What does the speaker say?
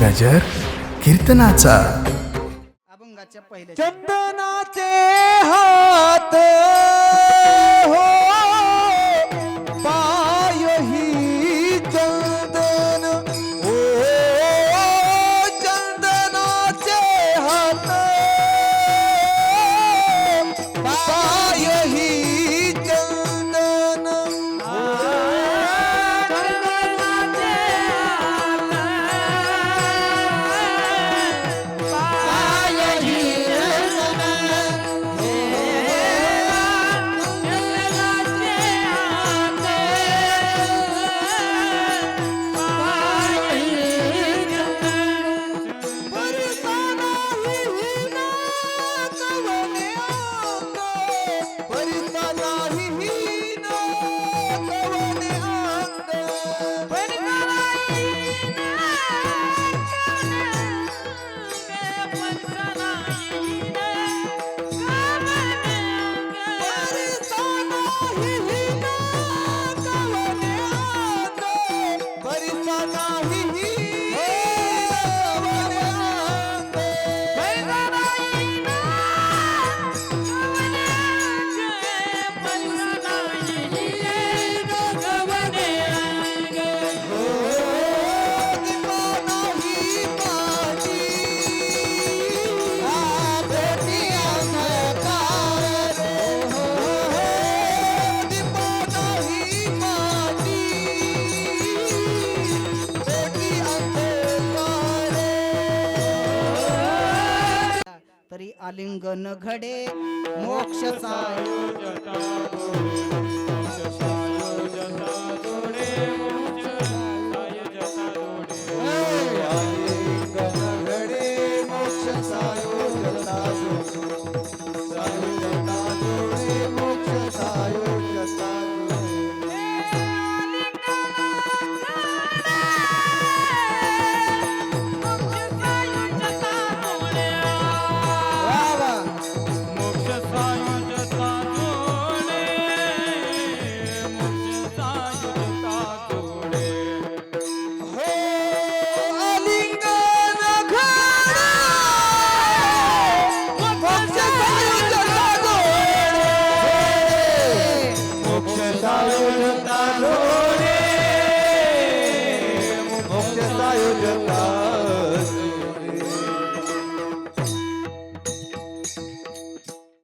गजर कीर्तनाचा. अभंगाच्या पहिल्या चंदनाचे हात अंतरी आलिंगन घडे मोक्ष आलिंगन घडे मोक्ष I Hello.